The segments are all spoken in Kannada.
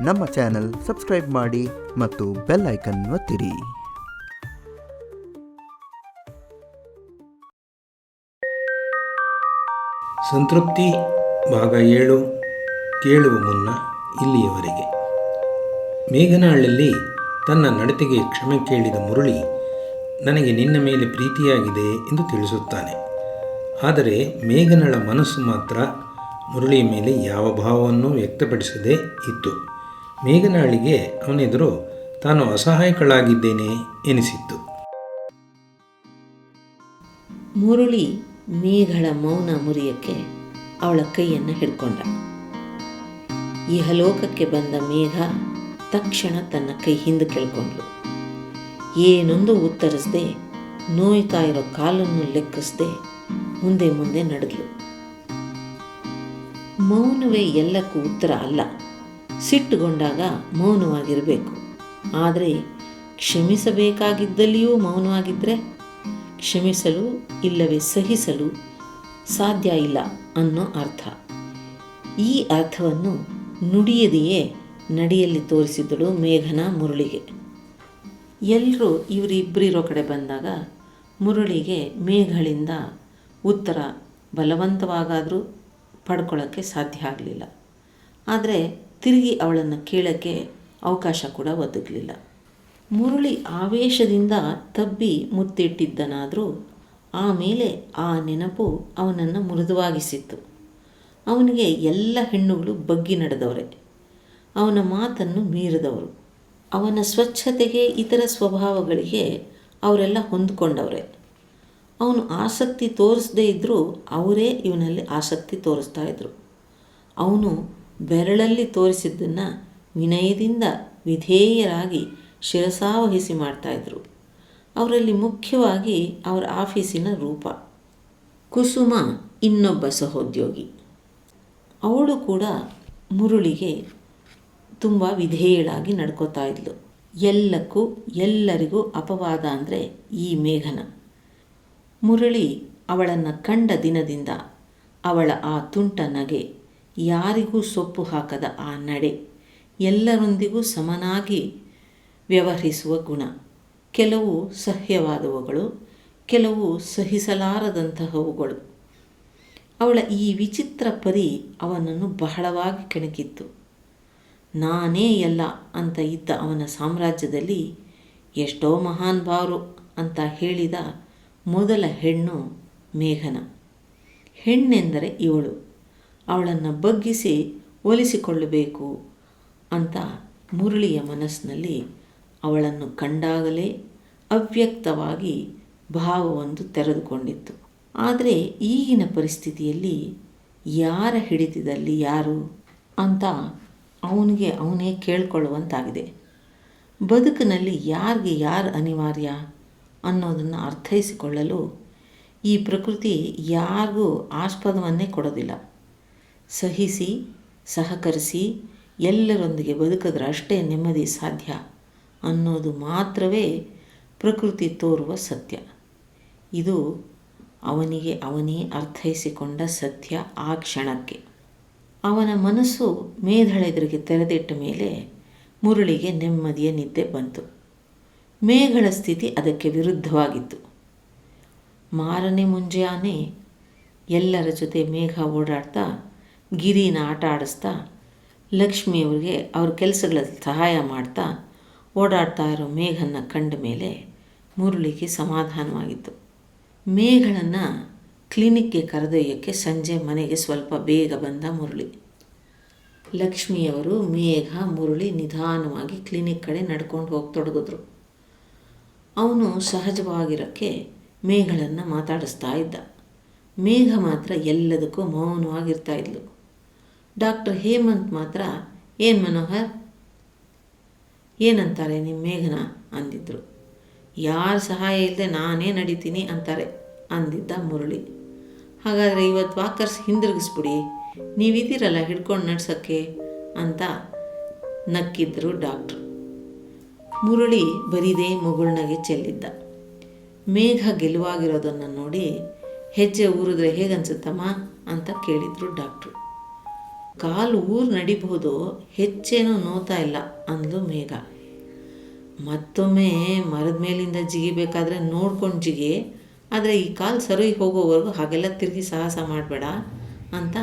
ನಮ್ಮ ಚಾನೆಲ್ ಸಬ್ಸ್ಕ್ರೈಬ್ ಮಾಡಿ ಮತ್ತು ಬೆಲ್ ಐಕನ್ ಒತ್ತಿರಿ. ಸಂತೃಪ್ತಿ ಭಾಗ ಏಳು. ಕೇಳುವ ಮುನ್ನ ಇಲ್ಲಿಯವರೆಗೆ. ಮೇಘನಾಳಲ್ಲಿ ತನ್ನ ನಡತೆಗೆ ಕ್ಷಮೆ ಕೇಳಿದ ಮುರಳಿ ನನಗೆ ನಿನ್ನ ಮೇಲೆ ಪ್ರೀತಿಯಾಗಿದೆ ಎಂದು ತಿಳಿಸುತ್ತಾನೆ. ಆದರೆ ಮೇಘನಳ ಮನಸ್ಸು ಮಾತ್ರ ಮುರಳಿಯ ಮೇಲೆ ಯಾವ ಭಾವವನ್ನು ವ್ಯಕ್ತಪಡಿಸದೇ ಇತ್ತು. ಮೇಘನಾಳಿಗೆ ಅವನೆದುರು ತಾನು ಅಸಹಾಯಕಳಾಗಿದ್ದೇನೆ ಎನಿಸಿತ್ತು. ಮುರುಳಿ ಮೇಘಳ ಮೌನ ಮುರಿಯಕ್ಕೆ ಅವಳ ಕೈಯನ್ನು ಹಿಡ್ಕೊಂಡ. ಇಹಲೋಕಕ್ಕೆ ಬಂದ ಮೇಘ ತಕ್ಷಣ ತನ್ನ ಕೈ ಹಿಂದೆ ಕೆಳ್ಕೊಂಡ್ಳು. ಏನೊಂದು ಉತ್ತರಿಸದೆ ನೋಯ್ತಾ ಇರೋ ಕಾಲನ್ನು ಲೆಕ್ಕಿಸದೆ ಮುಂದೆ ಮುಂದೆ ನಡೆದ್ಲು. ಮೌನವೇ ಎಲ್ಲಕ್ಕೂ ಉತ್ತರ ಅಲ್ಲ. ಸಿಟ್ಟುಗೊಂಡಾಗ ಮೌನವಾಗಿರಬೇಕು. ಆದರೆ ಕ್ಷಮಿಸಬೇಕಾಗಿದ್ದಲ್ಲಿಯೂ ಮೌನವಾಗಿದ್ದರೆ ಕ್ಷಮಿಸಲು ಇಲ್ಲವೇ ಸಹಿಸಲು ಸಾಧ್ಯ ಇಲ್ಲ ಅನ್ನೋ ಅರ್ಥ. ಈ ಅರ್ಥವನ್ನು ನುಡಿಯದೆಯೇ ನಡಿಯಲ್ಲಿ ತೋರಿಸಿದ್ದಳು ಮೇಘನ ಮುರುಳಿಗೆ. ಎಲ್ಲರೂ ಇವರಿಬ್ಬರಿರೋ ಕಡೆ ಬಂದಾಗ ಮುರುಳಿಗೆ ಮೇಘಳಿಂದ ಉತ್ತರ ಬಲವಂತವಾಗಾದರೂ ಪಡ್ಕೊಳ್ಳೋಕ್ಕೆ ಸಾಧ್ಯ ಆಗಲಿಲ್ಲ. ಆದರೆ ತಿರುಗಿ ಅವಳನ್ನು ಕೇಳೋಕ್ಕೆ ಅವಕಾಶ ಕೂಡ ಒದಗಲಿಲ್ಲ. ಮುರುಳಿ ಆವೇಶದಿಂದ ತಬ್ಬಿ ಮುತ್ತಿಟ್ಟಿದ್ದನಾದರೂ ಆಮೇಲೆ ಆ ನೆನಪು ಅವನನ್ನು ಮೃದುವಾಗಿಸಿತ್ತು. ಅವನಿಗೆ ಎಲ್ಲ ಹೆಣ್ಣುಗಳು ಬಗ್ಗಿ ನಡೆದವರೆ. ಅವನ ಮಾತನ್ನು ಮೀರಿದವರು. ಅವನ ಸ್ವಚ್ಛತೆಗೆ ಇತರ ಸ್ವಭಾವಗಳಿಗೆ ಅವರೆಲ್ಲ ಹೊಂದ್ಕೊಂಡವ್ರೆ. ಅವನು ಆಸಕ್ತಿ ತೋರಿಸದೇ ಇದ್ದರೂ ಅವರೇ ಇವನಲ್ಲಿ ಆಸಕ್ತಿ ತೋರಿಸ್ತಾ ಇದ್ದರು ಅವನು ಬೆರಳಲ್ಲಿ ತೋರಿಸಿದ್ದನ್ನು ವಿನಯದಿಂದ ವಿಧೇಯರಾಗಿ ಶಿರಸಾವಹಿಸಿ ಮಾಡ್ತಾಯಿದ್ರು ಅವರಲ್ಲಿ ಮುಖ್ಯವಾಗಿ ಅವರ ಆಫೀಸಿನ ರೂಪ. ಕುಸುಮ ಇನ್ನೊಬ್ಬ ಸಹೋದ್ಯೋಗಿ. ಅವಳು ಕೂಡ ಮುರುಳಿಗೆ ತುಂಬ ವಿಧೇಯಳಾಗಿ ನಡ್ಕೋತಾ ಇದ್ಲು. ಎಲ್ಲಕ್ಕೂ, ಎಲ್ಲರಿಗೂ ಅಪವಾದ ಅಂದರೆ ಈ ಮೇಘನ. ಮುರಳಿ ಅವಳನ್ನು ಕಂಡ ದಿನದಿಂದ ಅವಳ ಆ ತುಂಟ ನಗೆ ಯಾರಿಗೂ ಸೊಪ್ಪು ಹಾಕದ ಆ ನಡೆ ಎಲ್ಲರೊಂದಿಗೂ ಸಮನಾಗಿ ವ್ಯವಹರಿಸುವ ಗುಣ. ಕೆಲವು ಸಹ್ಯವಾದವುಗಳು, ಕೆಲವು ಸಹಿಸಲಾರದಂತಹವುಗಳು. ಅವಳ ಈ ವಿಚಿತ್ರ ಪರಿ ಅವನನ್ನು ಬಹಳವಾಗಿ ಕೆಣಕಿತ್ತು. ನಾನೇ ಎಲ್ಲ ಅಂತ ಇದ್ದ ಅವನ ಸಾಮ್ರಾಜ್ಯದಲ್ಲಿ ಎಷ್ಟೋ ಮಹಾನ್ ಭಾವರು ಅಂತ ಹೇಳಿದ ಮೊದಲ ಹೆಣ್ಣು ಮೇಘನ. ಹೆಣ್ಣೆಂದರೆ ಇವಳು. ಅವಳನ್ನು ಬಗ್ಗಿಸಿ ಒಲಿಸಿಕೊಳ್ಳಬೇಕು ಅಂತ ಮುರಳಿಯ ಮನಸ್ಸಿನಲ್ಲಿ ಅವಳನ್ನು ಕಂಡಾಗಲೇ ಅವ್ಯಕ್ತವಾಗಿ ಭಾವವೊಂದು ತೆರೆದುಕೊಂಡಿತ್ತು. ಆದರೆ ಈಗಿನ ಪರಿಸ್ಥಿತಿಯಲ್ಲಿ ಯಾರ ಹಿಡಿತದಲ್ಲಿ ಯಾರು ಅಂತ ಅವನಿಗೆ ಅವನೇ ಕೇಳ್ಕೊಳ್ಳುವಂತಾಗಿದೆ. ಬದುಕಿನಲ್ಲಿ ಯಾರಿಗೆ ಯಾರು ಅನಿವಾರ್ಯ ಅನ್ನೋದನ್ನು ಅರ್ಥೈಸಿಕೊಳ್ಳಲು ಈ ಪ್ರಕೃತಿ ಯಾರಿಗೂ ಆಸ್ಪದವನ್ನೇ ಕೊಡೋದಿಲ್ಲ. ಸಹಿಸಿ, ಸಹಕರಿಸಿ ಎಲ್ಲರೊಂದಿಗೆ ಬದುಕಿದ್ರೆ ಅಷ್ಟೇ ನೆಮ್ಮದಿ ಸಾಧ್ಯ ಅನ್ನೋದು ಮಾತ್ರವೇ ಪ್ರಕೃತಿ ತೋರುವ ಸತ್ಯ. ಇದು ಅವನಿಗೆ ಅವನೇ ಅರ್ಥೈಸಿಕೊಂಡ ಸತ್ಯ ಆ ಕ್ಷಣಕ್ಕೆ. ಅವನ ಮನಸ್ಸು ಮೇಧಳೆದುರಿಗೆ ತೆರೆದಿಟ್ಟ ಮೇಲೆ ಮುರುಳಿಗೆ ನೆಮ್ಮದಿಯ ನಿದ್ದೆ ಬಂತು. ಮೇಘಳ ಸ್ಥಿತಿ ಅದಕ್ಕೆ ವಿರುದ್ಧವಾಗಿತ್ತು. ಮಾರನೇ ಮುಂಜಾನೆ ಎಲ್ಲರ ಜೊತೆ ಮೇಘ ಓಡಾಡ್ತಾ ಗಿರಿನ ಆಟ ಆಡಿಸ್ತಾ ಲಕ್ಷ್ಮಿಯವರಿಗೆ ಅವ್ರ ಕೆಲಸಗಳಲ್ಲಿ ಸಹಾಯ ಮಾಡ್ತಾ ಓಡಾಡ್ತಾ ಇರೋ ಮೇಘನ ಕಂಡ ಮೇಲೆ ಮುರುಳಿಗೆ ಸಮಾಧಾನವಾಗಿತ್ತು. ಮೇಘಳನ್ನು ಕ್ಲಿನಿಕ್ಗೆ ಕರೆದೊಯ್ಯೋಕ್ಕೆ ಸಂಜೆ ಮನೆಗೆ ಸ್ವಲ್ಪ ಬೇಗ ಬಂದ ಮುರಳಿ. ಲಕ್ಷ್ಮಿಯವರು ಮೇಘ, ಮುರುಳಿ ನಿಧಾನವಾಗಿ ಕ್ಲಿನಿಕ್ ಕಡೆ ನಡ್ಕೊಂಡು ಹೋಗ್ತೊಡಗಿದ್ರು ಅವನು ಸಹಜವಾಗಿರೋಕ್ಕೆ ಮೇಘಳನ್ನು ಮಾತಾಡಿಸ್ತಾ ಇದ್ದ. ಮೇಘ ಮಾತ್ರ ಎಲ್ಲದಕ್ಕೂ ಮೌನವಾಗಿರ್ತಾ ಇದ್ಲು. ಡಾಕ್ಟರ್ ಹೇಮಂತ್ ಮಾತ್ರ ಏನು ಮನೋಹರ್? ಏನಂತಾರೆ ನಿಮ್ಮ ಮೇಘನ? ಅಂದಿದ್ರು. ಯಾರ ಸಹಾಯ ಇಲ್ಲದೆ ನಾನೇ ನಡೀತೀನಿ ಅಂತಾರೆ, ಅಂದಿದ್ದ ಮುರಳಿ. ಹಾಗಾದರೆ ಇವತ್ತು ವಾಕರ್ಸ್ ಹಿಂದಿರುಗಿಸ್ಬಿಡಿ. ನೀವಿದ್ದೀರಲ್ಲ ಹಿಡ್ಕೊಂಡು ನಡ್ಸೋಕ್ಕೆ? ಅಂತ ನಕ್ಕಿದ್ರು ಡಾಕ್ಟ್ರು. ಮುರಳಿ ಬರೀದೇ ಮುಗುಳ್ನಗೆ ಚೆಲ್ಲಿದ್ದ. ಮೇಘ ಗೆಲುವಾಗಿರೋದನ್ನು ನೋಡಿ ಹೆಜ್ಜೆ ಊರಿದ್ರೆ ಹೇಗನ್ಸುತ್ತಮ್ಮ ಅಂತ ಕೇಳಿದ್ರು ಡಾಕ್ಟ್ರು. ಕಾಲು ಊರು ನಡಿಬಹುದು, ಹೆಚ್ಚೇನೂ ನೋತಾ ಇಲ್ಲ ಅಂದ್ಲು ಮೇಘ. ಮತ್ತೊಮ್ಮೆ ಮರದ ಮೇಲಿಂದ ಜಿಗಿಬೇಕಾದ್ರೆ ನೋಡ್ಕೊಂಡು ಜಿಗಿ, ಆದರೆ ಈ ಕಾಲು ಸರಿ ಹೋಗೋವರೆಗೂ ಹಾಗೆಲ್ಲ ತಿರುಗಿ ಸಾಹಸ ಮಾಡಬೇಡ ಅಂತ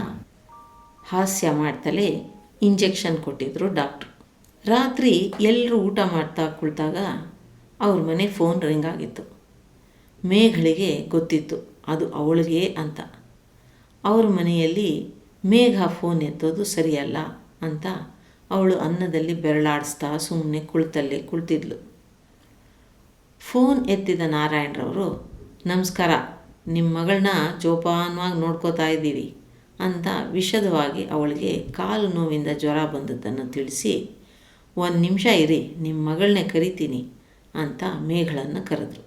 ಹಾಸ್ಯ ಮಾಡ್ತಲೇ ಇಂಜೆಕ್ಷನ್ ಕೊಟ್ಟಿದ್ರು ಡಾಕ್ಟ್ರು ರಾತ್ರಿ ಎಲ್ಲರೂ ಊಟ ಮಾಡ್ತಾ ಕುಳಿತಾಗ ಅವ್ರ ಮನೆ ಫೋನ್ ರಿಂಗ್ ಆಗಿತ್ತು. ಮೇಘಳಿಗೆ ಗೊತ್ತಿತ್ತು, ಅದು ಅವಳಿಗೆ ಅಂತ. ಅವ್ರ ಮನೆಯಲ್ಲಿ ಮೇಘ ಫೋನ್ ಎತ್ತೋದು ಸರಿಯಲ್ಲ ಅಂತ ಅವಳು ಅನ್ನದಲ್ಲಿ ಬೆರಳಾಡಿಸ್ತಾ ಸುಮ್ಮನೆ ಕುಳಿತಲ್ಲೇ ಕುಳಿತಿದ್ಲು. ಫೋನ್ ಎತ್ತಿದ ನಾರಾಯಣರವರು, ನಮಸ್ಕಾರ ನಿಮ್ಮ ಮಗಳನ್ನ ಜೋಪಾನವಾಗಿ ನೋಡ್ಕೋತಾ ಇದ್ದೀವಿ ಅಂತ ವಿಷದವಾಗಿ ಅವಳಿಗೆ ಕಾಲು ನೋವಿಂದ ಜ್ವರ ಬಂದದ್ದನ್ನು ತಿಳಿಸಿ, ಒಂದು ನಿಮಿಷ ಇರಿ ನಿಮ್ಮ ಮಗಳನ್ನೇ ಕರಿತೀನಿ ಅಂತ ಮೇಘಳನ್ನು ಕರೆದ್ರು.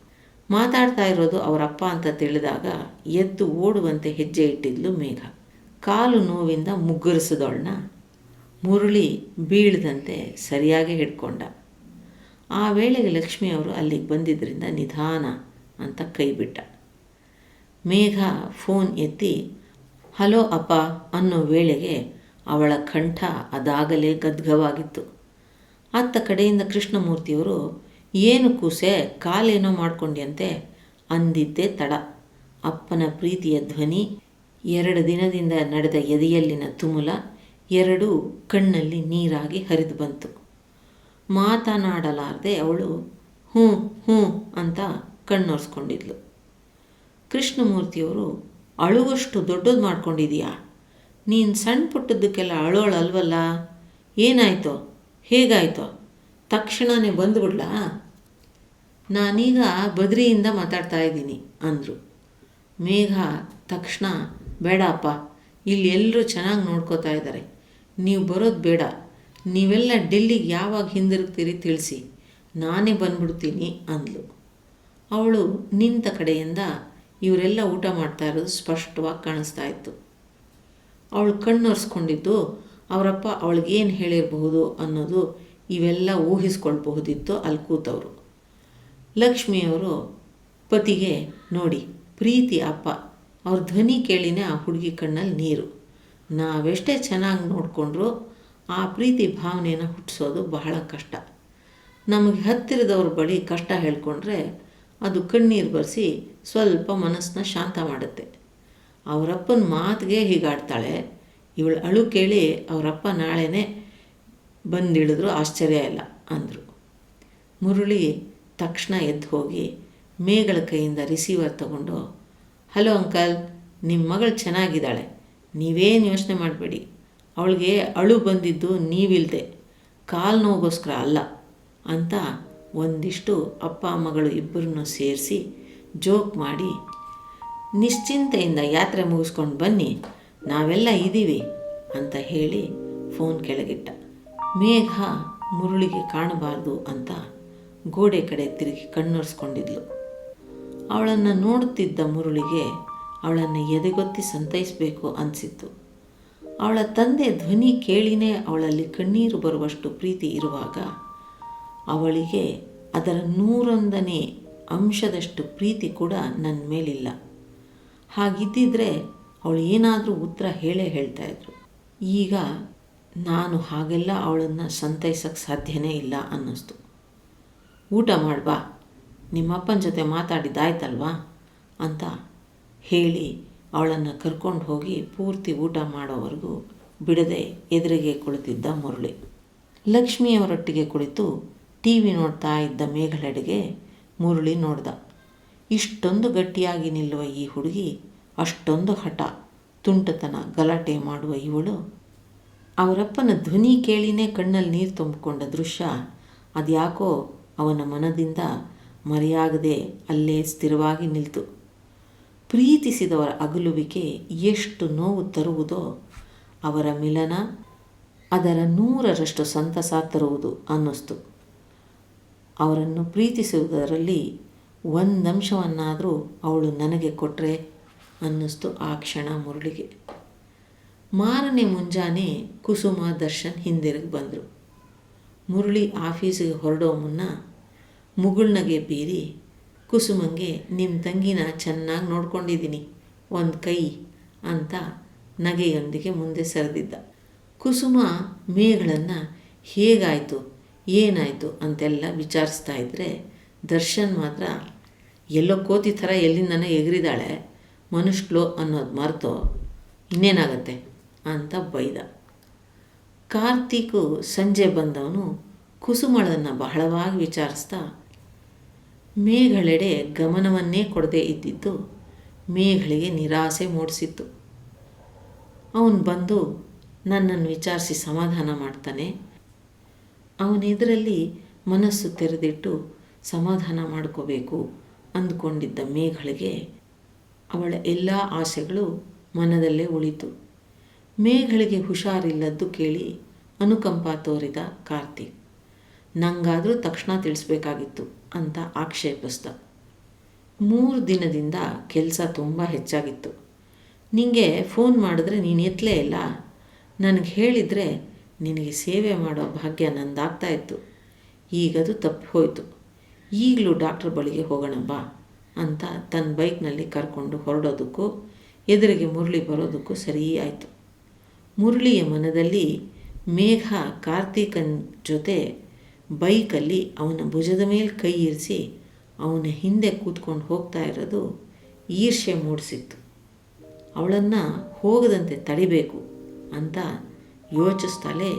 ಮಾತಾಡ್ತಾ ಇರೋದು ಅವರಪ್ಪ ಅಂತ ತಿಳಿದಾಗ ಎದ್ದು ಓಡುವಂತೆ ಹೆಜ್ಜೆ ಇಟ್ಟಿದ್ಲು ಮೇಘ. ಕಾಲು ನೋವಿಂದ ಮುಗ್ಗರಿಸಿದವಳನ್ನ ಮುರುಳಿ ಬೀಳದಂತೆ ಸರಿಯಾಗಿ ಹಿಡ್ಕೊಂಡ. ಆ ವೇಳೆಗೆ ಲಕ್ಷ್ಮಿ ಅವರು ಅಲ್ಲಿಗೆ ಬಂದಿದ್ದರಿಂದ ನಿಧಾನ ಅಂತ ಕೈಬಿಟ್ಟ. ಮೇಘ ಫೋನ್ ಎತ್ತಿ, ಹಲೋ ಅಪ್ಪ ಅನ್ನೋ ವೇಳೆಗೆ ಅವಳ ಕಂಠ ಅದಾಗಲೇ ಗದ್ಗವಾಗಿತ್ತು. ಅತ್ತ ಕಡೆಯಿಂದ ಕೃಷ್ಣಮೂರ್ತಿಯವರು, ಏನು ಕೂಸೆ, ಕಾಲೇನೋ ಮಾಡ್ಕೊಂಡ್ಯಂತೆ ಅಂದಿದ್ದೇ ತಡ. ಅಪ್ಪನ ಪ್ರೀತಿಯ ಧ್ವನಿ ಎರಡು ದಿನದಿಂದ ನಡೆದ ಎದೆಯಲ್ಲಿನ ತುಮುಲ ಎರಡೂ ಕಣ್ಣಲ್ಲಿ ನೀರಾಗಿ ಹರಿದು ಬಂತು. ಮಾತನಾಡಲಾರದೆ ಅವಳು, ಹ್ಞೂ ಹ್ಞೂ ಅಂತ ಕಣ್ಣೊರೆಸ್ಕೊಂಡಿದ್ಲು. ಕೃಷ್ಣಮೂರ್ತಿಯವರು, ಅಳುವಷ್ಟು ದೊಡ್ಡದು ಮಾಡ್ಕೊಂಡಿದೀಯಾ? ನೀನು ಸಣ್ಣ ಪುಟ್ಟದಕ್ಕೆಲ್ಲ ಅಳೋಳಲ್ವಲ್ಲ ಏನಾಯ್ತೋ? ಹೇಗಾಯ್ತೋ? ತಕ್ಷಣವೇ ಬಂದುಬಿಡ್ಲಾ? ನಾನೀಗ ಬದ್ರಿಯಿಂದ ಮಾತಾಡ್ತಾ ಇದ್ದೀನಿ, ಅಂದರು. ಮೇಘ ತಕ್ಷಣ ಬೇಡ ಅಪ್ಪ ಇಲ್ಲಿ ಎಲ್ಲರೂ ಚೆನ್ನಾಗಿ ನೋಡ್ಕೋತಾ ಇದ್ದಾರೆ. ನೀವು ಬರೋದು ಬೇಡ. ನೀವೆಲ್ಲ ಡೆಲ್ಲಿಗೆ ಯಾವಾಗ ಹಿಂದಿರುಗ್ತೀರಿ ತಿಳಿಸಿ. ನಾನೇ ಬಂದ್ಬಿಡ್ತೀನಿ ಅಂದ್ಲು. ಅವಳು ನಿಂತ ಕಡೆಯಿಂದ ಇವರೆಲ್ಲ ಊಟ ಮಾಡ್ತಾ ಇರೋದು ಸ್ಪಷ್ಟವಾಗಿ ಕಾಣಿಸ್ತಾ ಇತ್ತು. ಅವಳು ಕಣ್ಣೊರೆಸ್ಕೊಂಡಿದ್ದು, ಅವರಪ್ಪ ಅವಳಿಗೇನು ಹೇಳಿರಬಹುದು ಅನ್ನೋದು ಇವೆಲ್ಲ ಊಹಿಸ್ಕೊಳ್ಬಹುದಿತ್ತು ಅಲ್ಲಿ ಕೂತವರು. ಲಕ್ಷ್ಮಿಯವರು ಪತಿಗೆ, ನೋಡಿ, ಪ್ರೀತಿ ಅಪ್ಪ ಅವ್ರ ಧ್ವನಿ ಕೇಳಿನೇ ಆ ಹುಡುಗಿ ಕಣ್ಣಲ್ಲಿ ನೀರು. ನಾವೆಷ್ಟೇ ಚೆನ್ನಾಗಿ ನೋಡಿಕೊಂಡ್ರು ಆ ಪ್ರೀತಿ ಭಾವನೆಯನ್ನು ಹುಟ್ಟಿಸೋದು ಬಹಳ ಕಷ್ಟ. ನಮಗೆ ಹತ್ತಿರದವ್ರ ಬಳಿ ಕಷ್ಟ ಹೇಳ್ಕೊಂಡ್ರೆ ಅದು ಕಣ್ಣೀರು ಬರೆಸಿ ಸ್ವಲ್ಪ ಮನಸ್ಸನ್ನ ಶಾಂತ ಮಾಡುತ್ತೆ. ಅವರಪ್ಪನ ಮಾತಿಗೆ ಹೀಗಾಡ್ತಾಳೆ. ಇವಳು ಅಳು ಕೇಳಿ ಅವರಪ್ಪ ನಾಳೆನೇ ಬಂದಿಳಿದ್ರು ಆಶ್ಚರ್ಯ ಇಲ್ಲ ಅಂದರು. ಮುರುಳಿ ತಕ್ಷಣ ಎದ್ದು ಹೋಗಿ ಮೇಗಳ ಕೈಯಿಂದ ರಿಸೀವರ್ ತಗೊಂಡು ಹಲೋ ಅಂಕಲ್ ನಿಮ್ಮ ಮಗಳು ಚೆನ್ನಾಗಿದ್ದಾಳೆ. ನೀವೇನು ಯೋಚನೆ ಮಾಡಬೇಡಿ. ಅವಳಿಗೆ ಅಳು ಬಂದಿದ್ದು ನೀವಿಲ್ಲದೆ ಕಾಲು ನೋಗೋಸ್ಕರ ಅಲ್ಲ ಅಂತ ಒಂದಿಷ್ಟು ಅಪ್ಪ ಮಗಳು ಇಬ್ಬರನ್ನು ಸೇರಿಸಿ ಜೋಕ್ ಮಾಡಿ, ನಿಶ್ಚಿಂತೆಯಿಂದ ಯಾತ್ರೆ ಮುಗಿಸ್ಕೊಂಡು ಬನ್ನಿ, ನಾವೆಲ್ಲ ಇದ್ದೀವಿ ಅಂತ ಹೇಳಿ ಫೋನ್ ಕೆಳಗಿಟ್ಟ. ಮೇಘ ಮುರುಳಿಗೆ ಕಾಣಬಾರ್ದು ಅಂತ ಗೋಡೆ ಕಡೆ ತಿರುಗಿ ಕಣ್ಣೊರೆಸ್ಕೊಂಡಿದ್ಲು. ಅವಳನ್ನು ನೋಡುತ್ತಿದ್ದ ಮುರುಳಿಗೆ ಅವಳನ್ನು ಎದೆಗೊತ್ತಿ ಸಂತೈಸಬೇಕು ಅನಿಸಿತ್ತು. ಅವಳ ತಂದೆ ಧ್ವನಿ ಕೇಳಿನೇ ಅವಳಲ್ಲಿ ಕಣ್ಣೀರು ಬರುವಷ್ಟು ಪ್ರೀತಿ ಇರುವಾಗ ಅವಳಿಗೆ ಅದರ ನೂರೊಂದನೇ ಅಂಶದಷ್ಟು ಪ್ರೀತಿ ಕೂಡ ನನ್ನ ಮೇಲಿಲ್ಲ. ಹಾಗಿದ್ದಿದ್ರೆ ಅವಳು ಏನಾದರೂ ಉತ್ತರ ಹೇಳೇ ಹೇಳ್ತಾ ಇದ್ರು. ಈಗ ನಾನು ಹಾಗೆಲ್ಲ ಅವಳನ್ನು ಸಂತೈಸಕ್ಕೆ ಸಾಧ್ಯನೇ ಇಲ್ಲ ಅನ್ನಿಸ್ತು. ಊಟ ಮಾಡ್ಬಾ. ನಿಮ್ಮಪ್ಪನ ಜೊತೆ ಮಾತಾಡಿದ್ದಾಯ್ತಲ್ವಾ? ಅಂತ ಹೇಳಿ ಅವಳನ್ನು ಕರ್ಕೊಂಡು ಹೋಗಿ ಪೂರ್ತಿ ಊಟ ಮಾಡೋವರೆಗೂ ಬಿಡದೆ ಎದುರಿಗೆ ಕುಳಿತಿದ್ದ ಮುರಳಿ. ಲಕ್ಷ್ಮಿಯವರೊಟ್ಟಿಗೆ ಕುಳಿತು ಟಿ ವಿ ನೋಡ್ತಾ ಇದ್ದ ಮೇಘಳೆಡೆಗೆ ಮುರಳಿ ನೋಡ್ದ, ಇಷ್ಟೊಂದು ಗಟ್ಟಿಯಾಗಿ ನಿಲ್ಲುವ ಈ ಹುಡುಗಿ ಅಷ್ಟೊಂದು ಹಠ, ತುಂಟತನ, ಗಲಾಟೆ ಮಾಡುವ ಇವಳು. ಅವರಪ್ಪನ ಧ್ವನಿ ಕೇಳಿನೇ ಕಣ್ಣಲ್ಲಿ ನೀರು ತುಂಬಿಕೊಂಡ ದೃಶ್ಯ, ಅದ್ಯಾಕೋ ಅವನ ಮನದಿಂದ ಮರೆಯಾಗದೆ ಅಲ್ಲೇ ಸ್ಥಿರವಾಗಿ ನಿಲ್ತು. ಪ್ರೀತಿಸಿದವರ ಅಗಲುವಿಕೆ ಎಷ್ಟು ನೋವು ತರುವುದೋ ಅವರ ಮಿಲನ ಅದರ ನೂರರಷ್ಟು ಸಂತಸ ತರುವುದು ಅನ್ನಿಸ್ತು. ಅವರನ್ನು ಪ್ರೀತಿಸುವುದರಲ್ಲಿ ಒಂದಂಶವನ್ನಾದರೂ ಅವಳು ನನಗೆ ಕೊಟ್ಟರೆ ಅನ್ನಿಸ್ತು ಆ ಕ್ಷಣ ಮುರುಳಿಗೆ. ಮಾರನೇ ಮುಂಜಾನೆ ಕುಸುಮ ದರ್ಶನ್ ಹಿಂದಿರುಗಿ ಬಂದರು. ಮುರುಳಿ ಆಫೀಸಿಗೆ ಹೊರಡೋ ಮುನ್ನ ಮುಗುಳ್ನಗೆ ಬೀರಿ ಕುಸುಮಂಗೆ ನಿಮ್ಮ ತಂಗಿನ ಚೆನ್ನಾಗಿ ನೋಡ್ಕೊಂಡಿದ್ದೀನಿ ಒಂದು ಕೈ ಅಂತ ನಗೆಯೊಂದಿಗೆ ಮುಂದೆ ಸರಿದಿದ್ದ. ಕುಸುಮ ಮೇಗಳನ್ನು ಹೇಗಾಯಿತು, ಏನಾಯಿತು ಅಂತೆಲ್ಲ ವಿಚಾರಿಸ್ತಾ ಇದ್ದರೆ ದರ್ಶನ್ ಮಾತ್ರ, ಎಲ್ಲೋ ಕೋತಿ ಥರ ಎಲ್ಲಿಂದನೇ ಎಗರಿದಾಳೆ ಮನುಷ್ಯಳು ಅನ್ನೋದು ಮರೆತು ಇನ್ನೇನಾಗತ್ತೆ ಅಂತ ಬೈದ. ಕಾರ್ತೀಕು ಸಂಜೆ ಬಂದವನು ಕುಸುಮಳನ್ನು ಬಹಳವಾಗಿ ವಿಚಾರಿಸ್ತಾ ಮೇಘಳೆಡೆ ಗಮನವನ್ನೇ ಕೊಡದೇ ಇದ್ದಿದ್ದು ಮೇಘಳಿಗೆ ನಿರಾಸೆ ಮೂಡಿಸಿತ್ತು. ಅವನು ಬಂದು ನನ್ನನ್ನು ವಿಚಾರಿಸಿ ಸಮಾಧಾನ ಮಾಡ್ತಾನೆ. ಅವನೆದುರಲ್ಲಿ ಮನಸ್ಸು ತೆರೆದಿಟ್ಟು ಸಮಾಧಾನ ಮಾಡ್ಕೋಬೇಕು ಅಂದ್ಕೊಂಡಿದ್ದ ಮೇಘಳಿಗೆ ಅವಳ ಎಲ್ಲ ಆಸೆಗಳು ಮನದಲ್ಲೇ ಉಳಿತು. ಮೇಘಳಿಗೆ ಹುಷಾರಿಲ್ಲದ್ದು ಕೇಳಿ ಅನುಕಂಪ ತೋರಿದ ಕಾರ್ತಿಕ್. ನಂಗಾದರೂ ತಕ್ಷಣ ತಿಳಿಸ್ಬೇಕಾಗಿತ್ತು. ಅಂತ ಆಕ್ಷೇಪಿಸ್ದ. ಮೂರು ದಿನದಿಂದ ಕೆಲಸ ತುಂಬ ಹೆಚ್ಚಾಗಿತ್ತು. ನಿನಗೆ ಫೋನ್ ಮಾಡಿದ್ರೆ ನೀನು ಎತ್ತಲೇ ಇಲ್ಲ. ನನಗೆ ಹೇಳಿದರೆ ನಿನಗೆ ಸೇವೆ ಮಾಡೋ ಭಾಗ್ಯ ನಂದಾಗ್ತಾ ಇತ್ತು. ಈಗದು ತಪ್ಪು ಹೋಯಿತು. ಈಗಲೂ ಡಾಕ್ಟ್ರ್ ಬಳಿಗೆ ಹೋಗೋಣ ಬಾ ಅಂತ ತನ್ನ ಬೈಕ್ನಲ್ಲಿ ಕರ್ಕೊಂಡು ಹೊರಡೋದಕ್ಕೂ, ಎದುರಿಗೆ ಮುರಳಿ ಬರೋದಕ್ಕೂ ಸರಿ ಆಯಿತು. ಮುರಳಿಯ ಮನದಲ್ಲಿ ಮೇಘ ಕಾರ್ತೀಕನ್ ಜೊತೆ ಬೈಕಲ್ಲಿ ಅವನ ಭುಜದ ಮೇಲೆ ಕೈ ಇರಿಸಿ ಅವನ ಹಿಂದೆ ಕೂತ್ಕೊಂಡು ಹೋಗ್ತಾ ಇರೋದು ಈರ್ಷೆ ಮೂಡಿಸಿತ್ತು. ಅವಳನ್ನು ಹೋಗದಂತೆ ತಡಿಬೇಕು ಅಂತ ಯೋಚಿಸ್ತಾಳೆ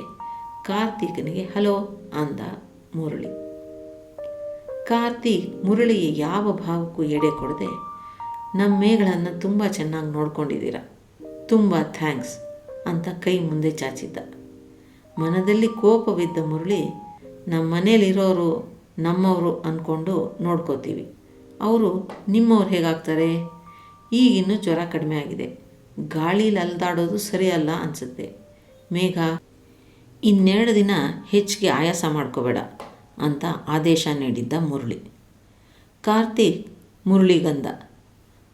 ಕಾರ್ತೀಕನಿಗೆ ಹಲೋ ಅಂದ ಮುರಳಿ. ಕಾರ್ತೀಕ್ ಮುರಳಿಗೆ ಯಾವ ಭಾವಕ್ಕೂ ಎಡೆ ಕೊಡದೆ ನಮ್ಮ ಮೇಗಳನ್ನು ತುಂಬ ಚೆನ್ನಾಗಿ ನೋಡ್ಕೊಂಡಿದ್ದೀರ, ತುಂಬ ಥ್ಯಾಂಕ್ಸ್ ಅಂತ ಕೈ ಮುಂದೆ ಚಾಚಿದ್ದ. ಮನದಲ್ಲಿ ಕೋಪವಿದ್ದ ಮುರಳಿ ನಮ್ಮ ಮನೇಲಿರೋರು ನಮ್ಮವರು ಅಂದ್ಕೊಂಡು ನೋಡ್ಕೋತೀವಿ. ಅವರು ನಿಮ್ಮವ್ರು ಹೇಗಾಗ್ತಾರೆ? ಈಗಿನ್ನೂ ಜ್ವರ ಕಡಿಮೆ ಆಗಿದೆ. ಗಾಳೀಲಿ ಅಲ್ದಾಡೋದು ಸರಿಯಲ್ಲ ಅನಿಸುತ್ತೆ. ಮೇಘ, ಇನ್ನೆರಡು ದಿನ ಹೆಚ್ಚಿಗೆ ಆಯಾಸ ಮಾಡ್ಕೋಬೇಡ ಅಂತ ಆದೇಶ ನೀಡಿದ್ದ ಮುರಳಿ. ಕಾರ್ತಿಕ್ ಮುರಳಿಗಂದ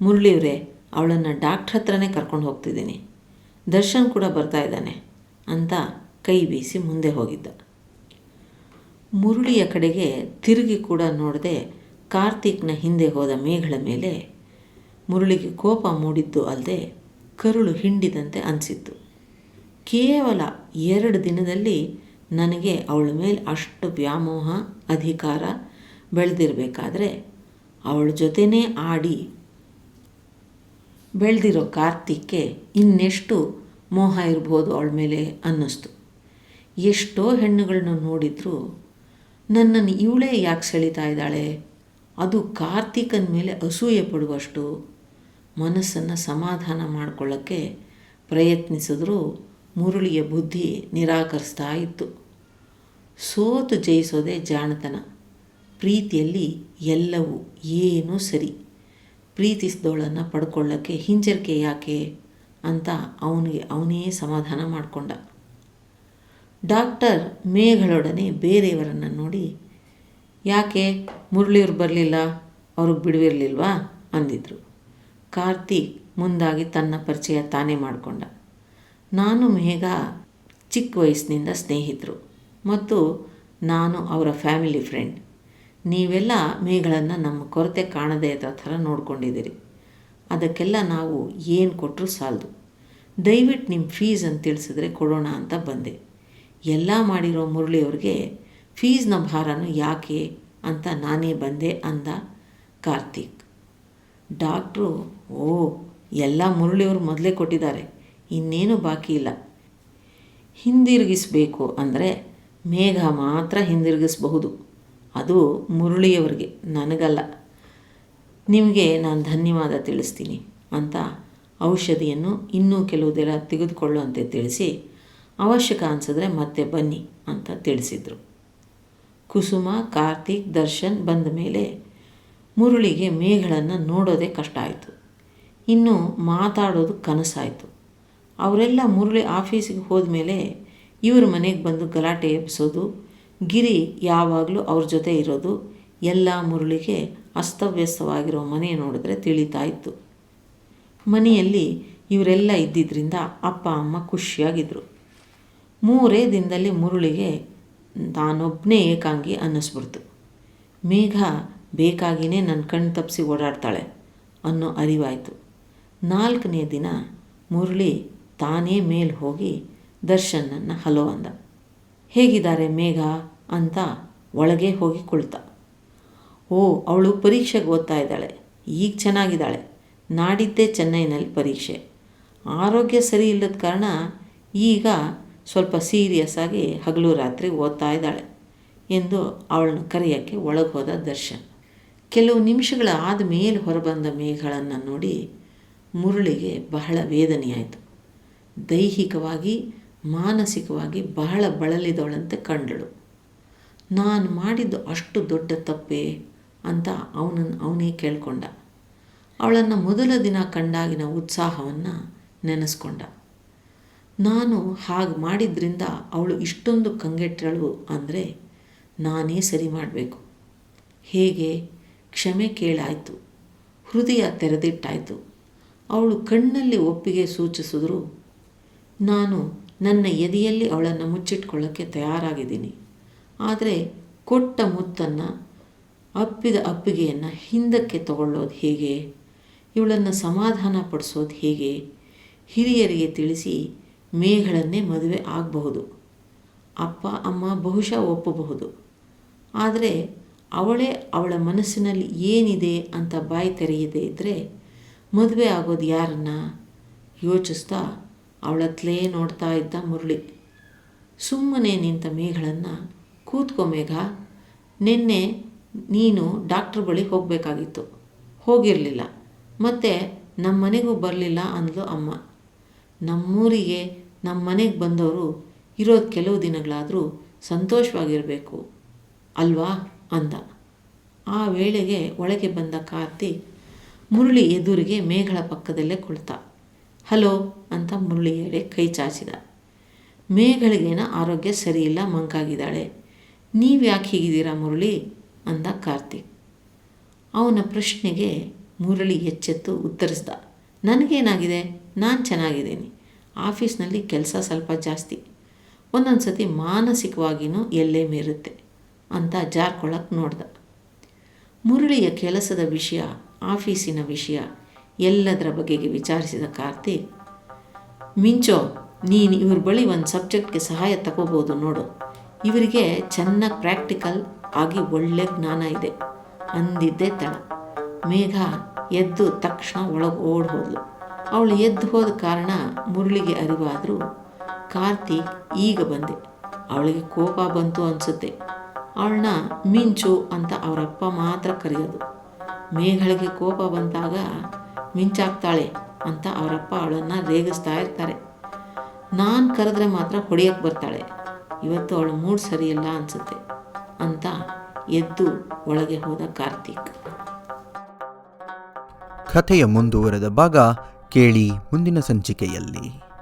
ಮುರಳಿಯವರೇ ಅವಳನ್ನು ಡಾಕ್ಟ್ರ್ ಹತ್ರನೇ ಕರ್ಕೊಂಡು ಹೋಗ್ತಿದ್ದೀನಿ. ದರ್ಶನ್ ಕೂಡ ಬರ್ತಾ ಇದ್ದಾನೆ ಅಂತ ಕೈ ಬೀಸಿ ಮುಂದೆ ಹೋಗಿದ್ದ. ಮುರಳಿಯ ಕಡೆಗೆ ತಿರುಗಿ ಕೂಡ ನೋಡದೆ ಕಾರ್ತಿಕ್ನ ಹಿಂದೆ ಹೋದ ಮೇಘಳ ಮೇಲೆ ಮುರುಳಿಗೆ ಕೋಪ ಮೂಡಿದ್ದು ಅಲ್ಲದೆ ಕರುಳು ಹಿಂಡಿದಂತೆ ಅನಿಸಿತ್ತು. ಕೇವಲ ಎರಡು ದಿನದಲ್ಲಿ ನನಗೆ ಅವಳ ಮೇಲೆ ಅಷ್ಟು ವ್ಯಾಮೋಹ, ಅಧಿಕಾರ ಬೆಳೆದಿರಬೇಕಾದ್ರೆ ಅವಳ ಜೊತೆನೇ ಆಡಿ ಬೆಳೆದಿರೋ ಕಾರ್ತಿಕ್ಗೆ ಇನ್ನೆಷ್ಟು ಮೋಹ ಇರ್ಬೋದು ಅವಳ ಮೇಲೆ ಅನ್ನಿಸ್ತು. ಎಷ್ಟೋ ಹೆಣ್ಣುಗಳನ್ನ ನೋಡಿದ್ರು ನನ್ನನ್ನು ಇವಳೇ ಯಾಕೆ ಸೆಳಿತಾ ಇದ್ದಾಳೆ? ಅದು ಕಾರ್ತಿಕನ ಮೇಲೆ ಅಸೂಯೆ ಪಡುವಷ್ಟು ಮನಸ್ಸನ್ನು ಸಮಾಧಾನ ಮಾಡಿಕೊಳ್ಳೋಕ್ಕೆ ಪ್ರಯತ್ನಿಸಿದ್ರೂ ಮುರುಳಿಯ ಬುದ್ಧಿ ನಿರಾಕರಿಸ್ತಾ ಇತ್ತು. ಸೋತು ಜಯಿಸೋದೇ ಜಾಣತನ. ಪ್ರೀತಿಯಲ್ಲಿ ಎಲ್ಲವೂ ಏನೂ ಸರಿ. ಪ್ರೀತಿಸಿದವಳನ್ನು ಪಡ್ಕೊಳ್ಳೋಕ್ಕೆ ಹಿಂಜರಿಕೆ ಯಾಕೆ? ಅಂತ ಅವನಿಗೆ ಅವನೇ ಸಮಾಧಾನ ಮಾಡಿಕೊಂಡ. ಡಾಕ್ಟರ್ ಮೇಘಳೊಡನೆ ಬೇರೆಯವರನ್ನು ನೋಡಿ, ಯಾಕೆ? ಮುರಳಿಯವ್ರು ಬರಲಿಲ್ಲ? ಅವ್ರಿಗೆ ಬಿಡುವಿರಲಿಲ್ವಾ? ಅಂದಿದ್ರು. ಕಾರ್ತಿಕ್ ಮುಂದಾಗಿ ತನ್ನ ಪರಿಚಯ ತಾನೇ ಮಾಡಿಕೊಂಡ. ನಾನು ಮೇಘ ಚಿಕ್ಕ ವಯಸ್ಸಿನಿಂದ ಸ್ನೇಹಿತರು ಮತ್ತು ನಾನು ಅವರ ಫ್ಯಾಮಿಲಿ ಫ್ರೆಂಡ್. ನೀವೆಲ್ಲ ಮೇಘಳನ್ನು ನಮ್ಮ ಕೊರತೆ ಕಾಣದೇ ಇರೋ ಥರ ನೋಡ್ಕೊಂಡಿದ್ದೀರಿ. ಅದಕ್ಕೆಲ್ಲ ನಾವು ಏನು ಕೊಟ್ಟರು ಸಾಲದು. ದಯವಿಟ್ಟು ನಿಮ್ಮ ಫೀಸ್ ಅಂತ ತಿಳಿಸಿದ್ರೆ ಕೊಡೋಣ ಅಂತ ಬಂದೆ. ಎಲ್ಲ ಮಾಡಿರೋ ಮುರಳಿಯವ್ರಿಗೆ ಫೀಸ್ನ ಭಾರನು ಯಾಕೆ ಅಂತ ನಾನೇ ಬಂದೆ ಅಂದ ಕಾರ್ತಿಕ್. ಡಾಕ್ಟ್ರು, ಓ, ಎಲ್ಲ ಮುರಳಿಯವರು ಮೊದಲೇ ಕೊಟ್ಟಿದ್ದಾರೆ, ಇನ್ನೇನು ಬಾಕಿ ಇಲ್ಲ. ಹಿಂದಿರುಗಿಸಬೇಕು ಅಂದರೆ ಮೇಘ ಮಾತ್ರ ಹಿಂದಿರುಗಿಸಬಹುದು. ಅದು ಮುರಳಿಯವರಿಗೆ, ನನಗಲ್ಲ. ನಿಮಗೆ ನಾನು ಧನ್ಯವಾದ ತಿಳಿಸ್ತೀನಿ ಅಂತ ಔಷಧಿಯನ್ನು ಇನ್ನೂ ಕೆಲವು ದಿನ ತೆಗೆದುಕೊಳ್ಳುವಂತೆ ತಿಳಿಸಿ ಅವಶ್ಯಕ ಅನಿಸಿದ್ರೆ ಮತ್ತೆ ಬನ್ನಿ ಅಂತ ತಿಳಿಸಿದರು. ಕುಸುಮ, ಕಾರ್ತಿಕ್, ದರ್ಶನ್ ಬಂದ ಮೇಲೆ ಮುರುಳಿಗೆ ಮೇಘಳನ್ನು ನೋಡೋದೇ ಕಷ್ಟ ಆಯಿತು. ಇನ್ನು ಮಾತಾಡೋದು ಕನಸಾಯಿತು. ಅವರೆಲ್ಲ ಮುರುಳಿ ಆಫೀಸಿಗೆ ಹೋದ ಮೇಲೆ ಇವ್ರ ಮನೆಗೆ ಬಂದು ಗಲಾಟೆ ಎಬ್ಸೋದು, ಗಿರಿ ಯಾವಾಗಲೂ ಅವ್ರ ಜೊತೆ ಇರೋದು, ಎಲ್ಲ ಮುರುಳಿಗೆ ಅಸ್ತವ್ಯಸ್ತವಾಗಿರೋ ಮನೆ ನೋಡಿದ್ರೆ ತಿಳಿತಾ ಇತ್ತು. ಮನೆಯಲ್ಲಿ ಇವರೆಲ್ಲ ಇದ್ದಿದ್ದರಿಂದ ಅಪ್ಪ, ಅಮ್ಮ ಖುಷಿಯಾಗಿದ್ದರು ಮೂರೇ ದಿನದಲ್ಲಿ ಮುರುಳಿಗೆ ತಾನೊಬ್ಬನೇ ಏಕಾಂಗಿ ಅನ್ನಿಸ್ಬಿಡ್ತು. ಮೇಘ ಬೇಕಾಗಿಯೇ ನನ್ನ ಕಣ್ಣು ತಪ್ಪಿಸಿ ಓಡಾಡ್ತಾಳೆ ಅನ್ನೋ ಅರಿವಾಯಿತು. ನಾಲ್ಕನೇ ದಿನ ಮುರುಳಿ ತಾನೇ ಮೇಲೆ ಹೋಗಿ ದರ್ಶನನ್ನು ಹಲೋ ಅಂದ. ಹೇಗಿದ್ದಾರೆ ಮೇಘ ಅಂತ ಒಳಗೆ ಹೋಗಿ ಕುಳಿತ. ಓ, ಅವಳು ಪರೀಕ್ಷೆಗೆ ಓದ್ತಾ ಇದ್ದಾಳೆ. ಈಗ ಚೆನ್ನಾಗಿದ್ದಾಳೆ. ನಾಡಿದ್ದೇ ಚೆನ್ನೈನಲ್ಲಿ ಪರೀಕ್ಷೆ. ಆರೋಗ್ಯ ಸರಿ ಇಲ್ಲದ ಕಾರಣ ಈಗ ಸ್ವಲ್ಪ ಸೀರಿಯಸ್ ಆಗಿ ಹಗಲು ರಾತ್ರಿ ಓದ್ತಾ ಇದ್ದಾಳೆ ಎಂದು ಅವಳನ್ನು ಕರೆಯೋಕ್ಕೆ ಒಳಗೆ ಹೋದ ದರ್ಶನ್. ಕೆಲವು ನಿಮಿಷಗಳ ಆದ ಮೇಲೆ ಹೊರಬಂದ ಮೇಘಗಳನ್ನು ನೋಡಿ ಮುರುಳಿಗೆ ಬಹಳ ವೇದನೆಯಾಯಿತು. ದೈಹಿಕವಾಗಿ, ಮಾನಸಿಕವಾಗಿ ಬಹಳ ಬಳಲಿದವಳಂತೆ ಕಂಡಳು. ನಾನು ಮಾಡಿದ್ದು ಅಷ್ಟು ದೊಡ್ಡ ತಪ್ಪೇ ಅಂತ ಅವನನ್ನು ಅವನೇ ಕೇಳಿಕೊಂಡ. ಅವಳನ್ನು ಮೊದಲ ದಿನ ಕಂಡಾಗಿನ ಉತ್ಸಾಹವನ್ನು ನೆನೆಸ್ಕೊಂಡ. ನಾನು ಹಾಗೆ ಮಾಡಿದ್ರಿಂದ ಅವಳು ಇಷ್ಟೊಂದು ಕಂಗೆಟ್ಟಳು ಅಂದರೆ ನಾನೇ ಸರಿ ಮಾಡಬೇಕು. ಹೇಗೆ? ಕ್ಷಮೆ ಕೇಳಾಯಿತು. ಹೃದಯ ತೆರೆದಿಟ್ಟಾಯಿತು. ಅವಳು ಕಣ್ಣಲ್ಲಿ ಒಪ್ಪಿಗೆ ಸೂಚಿಸಿದ್ರು, ನಾನು ನನ್ನ ಎದೆಯಲ್ಲಿ ಅವಳನ್ನು ಮುಚ್ಚಿಟ್ಕೊಳ್ಳೋಕ್ಕೆ ತಯಾರಾಗಿದ್ದೀನಿ. ಆದರೆ ಕೊಟ್ಟ ಮುತ್ತನ್ನು, ಅಪ್ಪಿದ ಅಪ್ಪಿಗೆಯನ್ನು ಹಿಂದಕ್ಕೆ ತಗೊಳ್ಳೋದು ಹೇಗೆ? ಇವಳನ್ನು ಸಮಾಧಾನ ಪಡಿಸೋದು ಹೇಗೆ? ಹಿರಿಯರಿಗೆ ತಿಳಿಸಿ ಮೇಗಳನ್ನೇ ಮದುವೆ ಆಗಬಹುದು. ಅಪ್ಪ, ಅಮ್ಮ ಬಹುಶಃ ಒಪ್ಪಬಹುದು. ಆದರೆ ಅವಳೇ ಅವಳ ಮನಸ್ಸಿನಲ್ಲಿ ಏನಿದೆ ಅಂತ ಬಾಯಿ ತೆರೆಯದೇ ಇದ್ದರೆ ಮದುವೆ ಆಗೋದು ಯಾರನ್ನ? ಯೋಚಿಸ್ತಾ ಅವಳತ್ಲೇ ನೋಡ್ತಾ ಇದ್ದ ಮುರಳಿ. ಸುಮ್ಮನೆ ನಿಂತ ಮೇಘಳನ್ನು ಕೂತ್ಕೋ ಮೇಘ. ನಿನ್ನೆ ನೀನು ಡಾಕ್ಟ್ರ್ ಬಳಿ ಹೋಗಬೇಕಾಗಿತ್ತು. ಹೋಗಿರಲಿಲ್ಲ. ಮತ್ತು ನಮ್ಮ ಮನೆಗೂ ಬರಲಿಲ್ಲ ಅಂದಳು ಅಮ್ಮ. ನಮ್ಮೂರಿಗೆ ನಮ್ಮ ಮನೆಗೆ ಬಂದವರು ಇರೋದು ಕೆಲವು ದಿನಗಳಾದರೂ ಸಂತೋಷವಾಗಿರಬೇಕು. ಅಲ್ವಾ? ಅಂದ. ಆ ವೇಳೆಗೆ ಒಳಗೆ ಬಂದ ಕಾರ್ತಿ ಮುರುಳಿ ಎದುರಿಗೆ ಮೇಘಳ ಪಕ್ಕದಲ್ಲೇ ಕುಳಿತ. ಹಲೋ? ಅಂತ ಮುರುಳಿ ಹೇಳಿ ಕೈ ಚಾಚಿದ. ಮೇಘಳಿಗೇನ ಆರೋಗ್ಯ ಸರಿಯಿಲ್ಲ, ಮಂಕಾಗಿದ್ದಾಳೆ. ನೀವು ಯಾಕೆ ಹೀಗಿದ್ದೀರಾ ಮುರುಳಿ? ಅಂದ ಕಾರ್ತಿಕ್ ಅವನ ಪ್ರಶ್ನೆಗೆ ಮುರಳಿ ಎಚ್ಚೆತ್ತು ಉತ್ತರಿಸ್ದ. ನನಗೇನಾಗಿದೆ? ನಾನು ಚೆನ್ನಾಗಿದ್ದೀನಿ. ಆಫೀಸ್ನಲ್ಲಿ ಕೆಲಸ ಸ್ವಲ್ಪ ಜಾಸ್ತಿ. ಒಂದೊಂದು ಸತಿ ಮಾನಸಿಕವಾಗಿಯೂ ಎಲ್ಲೇ ಮೀರುತ್ತೆ ಅಂತ ಜಾರ್ಕೊಳ್ಳೋಕೆ ನೋಡ್ದ. ಮುರಳಿಯ ಕೆಲಸದ ವಿಷಯ, ಆಫೀಸಿನ ವಿಷಯ, ಎಲ್ಲದರ ಬಗೆಗೆ ವಿಚಾರಿಸಿದ ಕಾರ್ತಿಕ್, ಮಿಂಚೋ, ನೀನು ಇವ್ರ ಬಳಿ ಒಂದು ಸಬ್ಜೆಕ್ಟ್ಗೆ ಸಹಾಯ ತಗೋಬೋದು ನೋಡು. ಇವರಿಗೆ ಚೆನ್ನಾಗಿ ಪ್ರಾಕ್ಟಿಕಲ್ ಆಗಿ ಒಳ್ಳೆ ಜ್ಞಾನ ಇದೆ, ಅಂದಿದ್ದೇ ತಡ. ಮೇಘ ಎದ್ದು ತಕ್ಷಣ ಒಳಗೆ ಓಡ್ ಹೋದ್ಲು. ಅವಳು ಎದ್ದು ಹೋದ ಕಾರಣ ಮುರಳಿಗೆ ಅರಿವಾದರೂ ಕಾರ್ತಿಕ್ ಈಗ ಬಂದೆ. ಅವಳಿಗೆ ಕೋಪ ಬಂತು ಅನಿಸುತ್ತೆ. ಅವಳನ್ನ ಮಿಂಚು ಅಂತ ಅವರಪ್ಪ ಮಾತ್ರ ಕರೆಯೋದು. ಮೇಘಳಿಗೆ ಕೋಪ ಬಂದಾಗ ಮಿಂಚಾಗ್ತಾಳೆ ಅಂತ ಅವರಪ್ಪ ಅವಳನ್ನು ರೇಗಿಸ್ತಾ ಇರ್ತಾರೆ. ನಾನು ಕರೆದ್ರೆ ಮಾತ್ರ ಹೊಡೆಯೋಕ್ಕೆ ಬರ್ತಾಳೆ. ಇವತ್ತು ಅವಳು ಮೂಡ್ ಸರಿಯಿಲ್ಲ ಅನಿಸುತ್ತೆ ಅಂತ ಎದ್ದು ಒಳಗೆ ಹೋದ ಕಾರ್ತಿಕ್. ಕಥೆಯ ಮುಂದುವರೆದ ಭಾಗ ಕೇಳಿ ಮುಂದಿನ ಸಂಚಿಕೆಯಲ್ಲಿ.